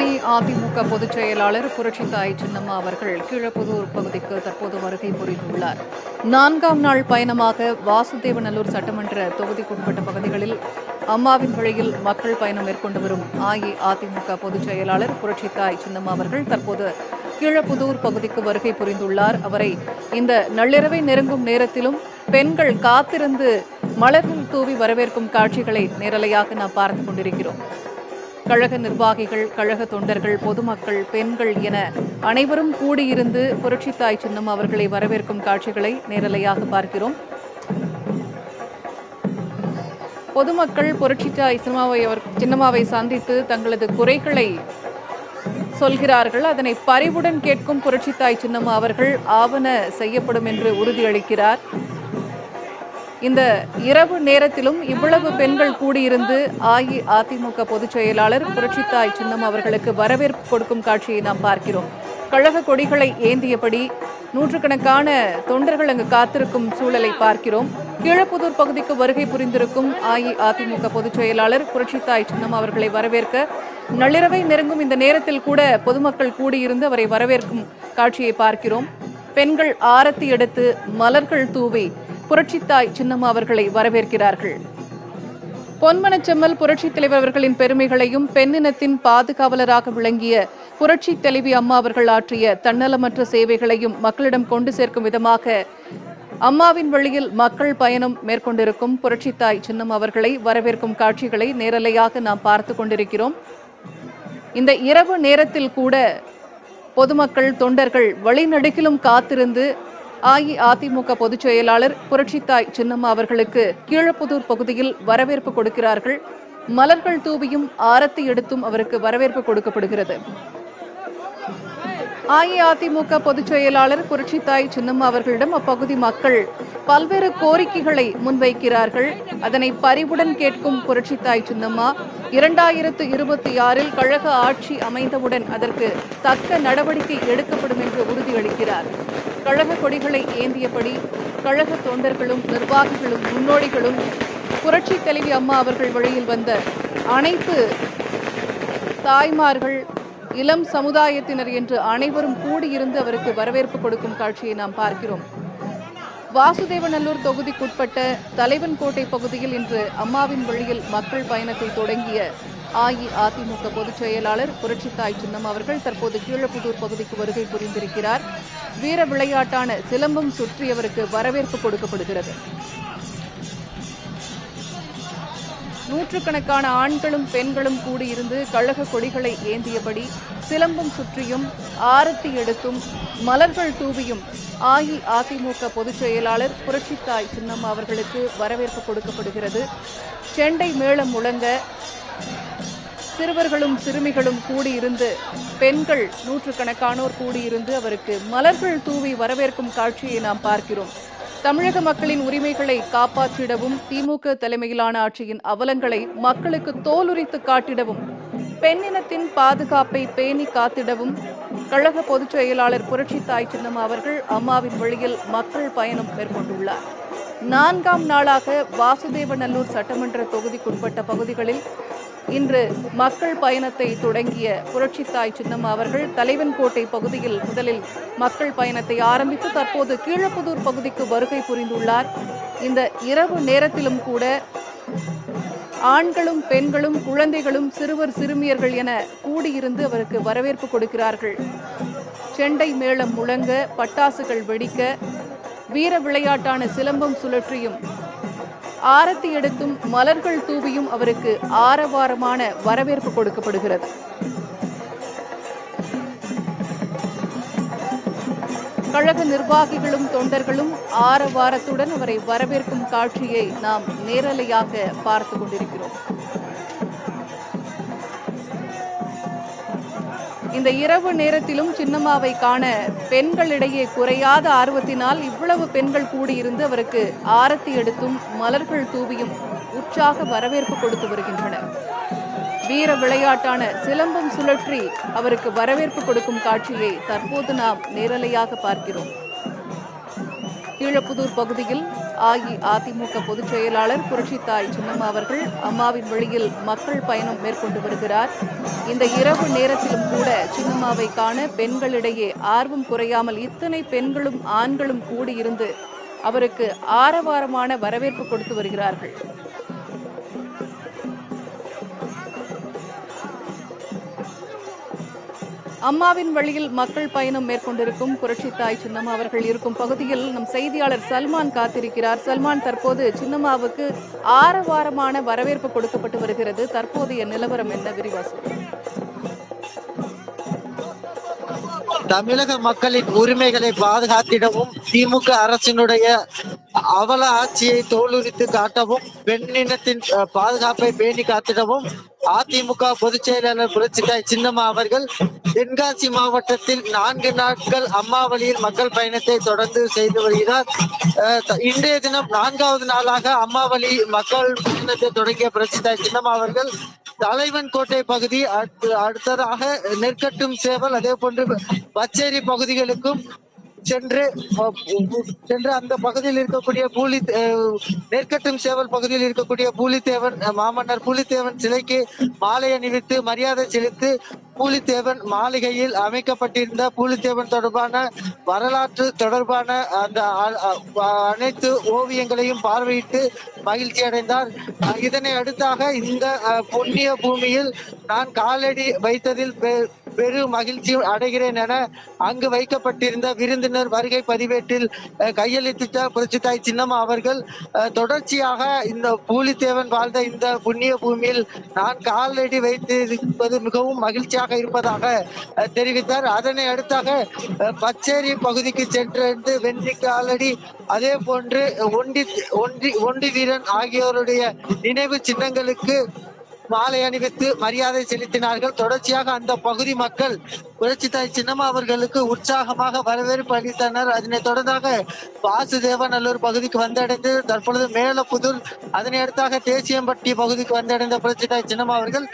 அஇஅதிமுக பொதுச் செயலாளர் புரட்சித்தாய் சின்னம்மா அவர்கள் கீழப்புதூர் பகுதிக்கு தற்போது வருகை புரிந்துள்ளார். நான்காம் நாள் பயணமாக வாசுதேவநல்லூர் சட்டமன்ற தொகுதிக்குட்பட்ட பகுதிகளில் அம்மாவின் வழியில் மக்கள் பயணம் மேற்கொண்டு வரும் அஇஅதிமுக பொதுச் செயலாளர் புரட்சித்தாய் சின்னம்மா அவர்கள் தற்போது கீழப்புதூர் பகுதிக்கு வருகை புரிந்துள்ளார். அவரை இந்த நள்ளிரவை நெருங்கும் நேரத்திலும் பெண்கள் காத்திருந்து மலர்கள் தூவி வரவேற்கும் காட்சிகளை நேரலையாக நாம் பார்த்து கொண்டிருக்கிறோம். கழக நிர்வாகிகள் கழக தொண்டர்கள் பொதுமக்கள் பெண்கள் என அனைவரும் கூடியிருந்து புரட்சித்தாய் சின்னம் அவர்களை வரவேற்கும் காட்சிகளை நேரலையாக பார்க்கிறோம். பொதுமக்கள் புரட்சித்தாய் சினிமாவை அவர் சின்னம்மாவை சந்தித்து தங்களது குறைகளை சொல்கிறார்கள். அதனை பறிவுடன் கேட்கும் புரட்சித்தாய் சின்னம்மா அவர்கள் ஆவண செய்யப்படும் என்று உறுதியளிக்கிறார். இந்த இரவு நேரத்திலும் இவ்வளவு பெண்கள் கூடியிருந்து அஇஅதிமுக பொதுச் செயலாளர் புரட்சித்தாய் சின்னம் அவர்களுக்கு வரவேற்பு கொடுக்கும் காட்சியை நாம் பார்க்கிறோம். கழக கொடிகளை ஏந்தியபடி நூற்றுக்கணக்கான தொண்டர்கள் அங்கு காத்திருக்கும் சூழலை பார்க்கிறோம். கீழப்புதூர் பகுதிக்கு வருகை புரிந்திருக்கும் அஇஅதிமுக பொதுச் செயலாளர் புரட்சித்தாய் சின்னம் அவர்களை வரவேற்க நள்ளிரவை நெருங்கும் இந்த நேரத்தில் கூட பொதுமக்கள் கூடியிருந்து அவரை வரவேற்கும் காட்சியை பார்க்கிறோம். பெண்கள் ஆரத்தி எடுத்து மலர்கள் தூவி புரட்சித்தாய் சின்னம்மா அவர்களை வரவேற்கிறார்கள். பொன்மனச்செம்மல் புரட்சித் தலைவர் அவர்களின் பெருமைகளையும் பெண்ணினத்தின் பாதுகாவலராக விளங்கிய புரட்சி தலைவி அம்மா அவர்கள் ஆற்றிய தன்னலமற்ற சேவைகளையும் மக்களிடம் கொண்டு சேர்க்கும் விதமாக அம்மாவின் வழியில் மக்கள் பயணம் மேற்கொண்டிருக்கும் புரட்சித்தாய் சின்னம் அவர்களை வரவேற்கும் காட்சிகளை நேரலையாக நாம் பார்த்து கொண்டிருக்கிறோம். இந்த இரவு நேரத்தில் கூட பொதுமக்கள் தொண்டர்கள் வழிநடுகிலும் காத்திருந்து அஇஅதிமுக பொதுச் செயலாளர் புரட்சித்தாய் சின்னம்மா அவர்களுக்கு கீழப்புதூர் பகுதியில் வரவேற்பு கொடுக்கிறார்கள். மலர்கள் தூவியும் ஆரத்தி எடுத்தும் அவருக்கு வரவேற்பு கொடுக்கப்படுகிறது. அஇஅதிமுக பொதுச் செயலாளர் புரட்சித்தாய் சின்னம்மா அவர்களிடம் அப்பகுதி மக்கள் பல்வேறு கோரிக்கைகளை முன்வைக்கிறார்கள். அதனை பரிவுடன் கேட்கும் புரட்சித்தாய் சின்னம்மா இரண்டாயிரத்து இருபத்தி ஆறில் கழக ஆட்சி அமைந்தவுடன் அதற்கு தக்க நடவடிக்கை எடுக்கப்படும் என்று உறுதியளிக்கிறார். கழக கொடிகளை ஏந்தியபடி கழக தொண்டர்களும் நிர்வாகிகளும் முன்னோடிகளும் புரட்சி தலைவி அம்மா அவர்கள் வழியில் வந்த அனைத்து தாய்மார்கள் இளம் சமுதாயத்தினர் என்று அனைவரும் கூடியிருந்து அவருக்கு வரவேற்பு கொடுக்கும் காட்சியை நாம் பார்க்கிறோம். வாசுதேவநல்லூர் தொகுதிக்குட்பட்ட தலைவன்கோட்டை பகுதியில் இன்று அம்மாவின் வழியில் மக்கள் பயணத்தை தொடங்கிய அஇஅதிமுக பொதுச் செயலாளர் புரட்சித்தாய் சின்னம் அவர்கள் தற்போது கீழப்புதூர் பகுதிக்கு வருகை புரிந்திருக்கிறார். வீர விளையாட்டான சிலம்பம் சுற்றி அவருக்கு வரவேற்பு கொடுக்கப்படுகிறது. நூற்றுக்கணக்கான ஆண்களும் பெண்களும் கூடியிருந்து கழக கொடிகளை ஏந்தியபடி சிலம்பம் சுற்றியும் ஆரத்தி எடுத்தும் மலர்கள் தூவியும் அஇஅதிமுக பொதுச் செயலாளர் புரட்சித்தாய் சின்னம்மா அவர்களுக்கு வரவேற்பு கொடுக்கப்படுகிறது. செண்டை மேளம் முழங்க சிறுவர்களும் சிறுமிகளும் கூடியிருந்து பெண்கள் நூற்றுக்கணக்கானோர் கூடியிருந்து அவருக்கு மலர்கள் தூவி வரவேற்கும் காட்சியை நாம் பார்க்கிறோம். தமிழக மக்களின் உரிமைகளை காப்பாற்றிடவும் திமுக தலைமையிலான ஆட்சியின் அவலங்களை மக்களுக்கு தோலுரித்து காட்டிடவும் பெண்ணினத்தின் பாதுகாப்பை பேணி காத்திடவும் கழக பொதுச் செயலாளர் புரட்சி தாய் சின்னம்மா அவர்கள் அம்மாவின் வழியில் மக்கள் பயணம் மேற்கொண்டுள்ளார். நான்காம் நாளாக வாசுதேவநல்லூர் சட்டமன்ற தொகுதிக்குட்பட்ட பகுதிகளில் இன்று மக்கள் பயணத்தை தொடங்கிய புரட்சித்தாய் சின்னம்மா அவர்கள் தலைவன்கோட்டை பகுதியில் முதலில் மக்கள் பயணத்தை ஆரம்பித்து தற்போது கீழப்புதூர் பகுதிக்கு வருகை புரிந்துள்ளார். இந்த இரவு நேரத்திலும் கூட ஆண்களும் பெண்களும் குழந்தைகளும் சிறுவர் சிறுமியர்கள் என கூடியிருந்து அவருக்கு வரவேற்பு கொடுக்கிறார்கள். செண்டை மேளம் முழங்க பட்டாசுகள் வெடிக்க வீர விளையாட்டான சிலம்பம் சுழற்றியும் ஆரத்தி எடுத்தும் மலர்கள் தூவியும் அவருக்கு ஆரவாரமான வரவேற்பு கொடுக்கப்படுகிறது. கழக நிர்வாகிகளும் தொண்டர்களும் ஆரவாரத்துடன் அவரை வரவேற்கும் காட்சியை நாம் நேரலையாக பார்த்து கொண்டிருக்கிறோம். இந்த இரவு நேரத்திலும் சின்னம்மாவை காண பெண்களிடையே குறையாத ஆர்வத்தினால் இவ்வளவு பெண்கள் கூடியிருந்து அவருக்கு ஆரத்தி எடுத்தும் மலர்கள் தூவியும் உற்சாக வரவேற்பு கொடுத்து வருகின்றனர். வீர விளையாட்டான சிலம்பம் சுழற்றி அவருக்கு வரவேற்பு கொடுக்கும் காட்சியை தற்போது நாம் நேரலையாக பார்க்கிறோம். கீழப்புதூர் பகுதியில் அஇஅதிமுக பொதுச் செயலாளர் புரட்சித்தாய் சின்னம்மா அவர்கள் அம்மாவின் வழியில் மக்கள் பயணம் மேற்கொண்டு வருகிறார் இந்த இரவு நேரத்திலும் கூட சின்னம்மாவை காண பெண்களிடையே ஆர்வம் குறையாமல் இத்தனை பெண்களும் ஆண்களும் கூடியிருந்து அவருக்கு ஆரவாரமான வரவேற்பு கொடுத்து வருகிறார்கள். அம்மாவின் வழியில் மக்கள் பயணம் மேற்கொண்டிருக்கும் புரட்சித்தாய் சின்னம்மா அவர்கள் இருக்கும் பகுதியில் நம் செய்தியாளர் சல்மான் காத்திருக்கிறார். சல்மான் தற்போது சின்னம்மாவுக்கு ஆரவாரமான வரவேற்பு கொடுக்கப்பட்டு வருகிறது. தற்போதைய நிலவரம் என்ன? விரிவாசம். தமிழக மக்களின் உரிமைகளை பாதுகாத்திடவும் திமுக அரசினுடைய அவல ஆட்சியை தோலுரித்து காட்டவும் பெண்ணினத்தின் பாதுகாப்பை பேணி காத்திடவும் அதிமுக பொதுச் செயலாளர் புரட்சித்தாய் சின்னம்மா அவர்கள் தென்காசி மாவட்டத்தில் நான்கு நாட்கள் அம்மா வழியில் மக்கள் பயணத்தை தொடர்ந்து செய்து வருகிறார். அஹ், இன்றைய தினம் நான்காவது நாளாக அம்மா வழி மக்கள் பயணத்தை தொடங்கிய புரட்சிதாய் சின்னம்மா அவர்கள் தலைவன் கோட்டை பகுதி அடுத்ததாக நெற்கட்டும் சேவல் அதே போன்று பச்சேரி பகுதிகளுக்கும் சென்று சென்று அந்த பகுதியில் இருக்கக்கூடிய பூலி நெற்கட்டும் சேவல் பகுதியில் இருக்கக்கூடிய பூலித்தேவன் மாமன்னர் பூலித்தேவன் சிலைக்கு மாலை அணிவித்து மரியாதை செலுத்தி பூலித்தேவன் மாளிகையில் அமைக்கப்பட்டிருந்த பூலித்தேவன் தொடர்பான வரலாற்று தொடர்பான அந்த அனைத்து ஓவியங்களையும் பார்வையிட்டு மகிழ்ச்சி அடைந்தார். இதனை அடுத்தாக இந்த புண்ணிய பூமியில் நான் காலடி வைத்ததில் பெரும் பெரு மகிழ்ச்சி அடைகிறேன் என அங்கு வைக்கப்பட்டிருந்த விருந்தினர் வருகை பதிவேட்டில் அஹ், கையெழுத்திட்ட புரட்சித்தாய் சின்னம்மா அவர்கள் தொடர்ச்சியாக இந்த பூலித்தேவன் வாழ்ந்த இந்த புண்ணிய பூமியில் நான் காலடி வைத்து இருப்பது மிகவும் மகிழ்ச்சியாக இருப்பதாக தெரிவித்தார். அதனை அடுத்தாக பச்சேரி பகுதிக்கு சென்று வென்றி காலடி அதே போன்று ஒண்டி ஒன்றி ஒண்டி வீரன் ஆகியோருடைய நினைவு சின்னங்களுக்கு மாலை அணிவித்து மரியாதை செலுத்தினார்கள். தொடர்ச்சியாக அந்த பகுதி மக்கள் புரட்சித்தாய் சின்னம்மா அவர்களுக்கு உற்சாகமாக வரவேற்பு அளித்தனர். அதனைத் தொடர்ந்தாக வாசுதேவநல்லூர் பகுதிக்கு வந்தடைந்து தற்பொழுது மேலப்புதூர் அதனை அடுத்தாக தேசியம்பட்டி பகுதிக்கு வந்தடைந்த புரட்சித்தாய் சின்னம்மா அவர்கள்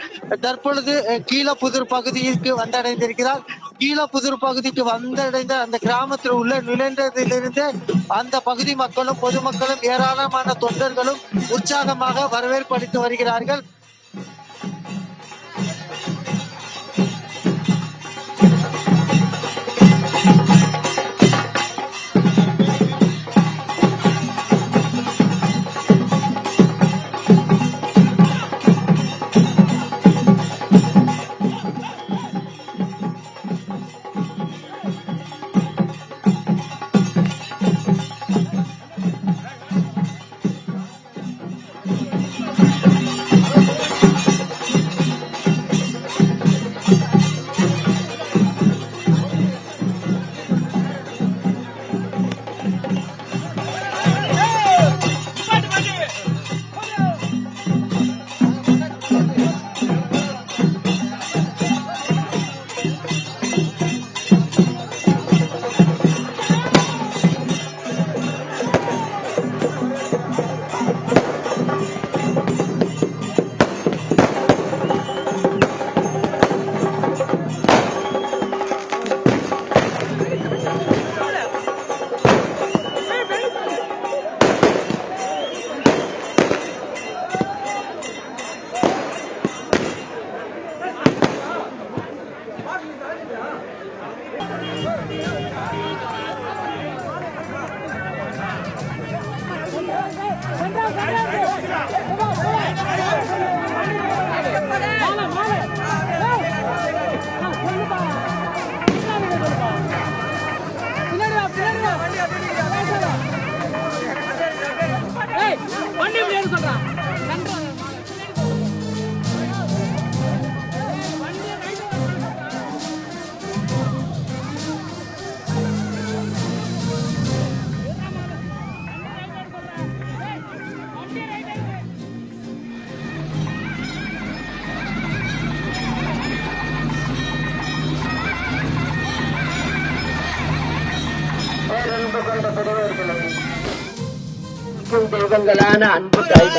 தற்பொழுது கீழப்புதூர் பகுதிக்கு வந்தடைந்திருக்கிறார். கீழப்புதூர் பகுதிக்கு வந்தடைந்த அந்த கிராமத்தில் உள்ள நுழைந்ததிலிருந்து அந்த பகுதி மக்களும் பொதுமக்களும் ஏராளமான தொண்டர்களும் உற்சாகமாக வரவேற்பு அளித்து வருகிறார்கள். Yeah. സുന്ദീപം കലാന അൻപത്തായി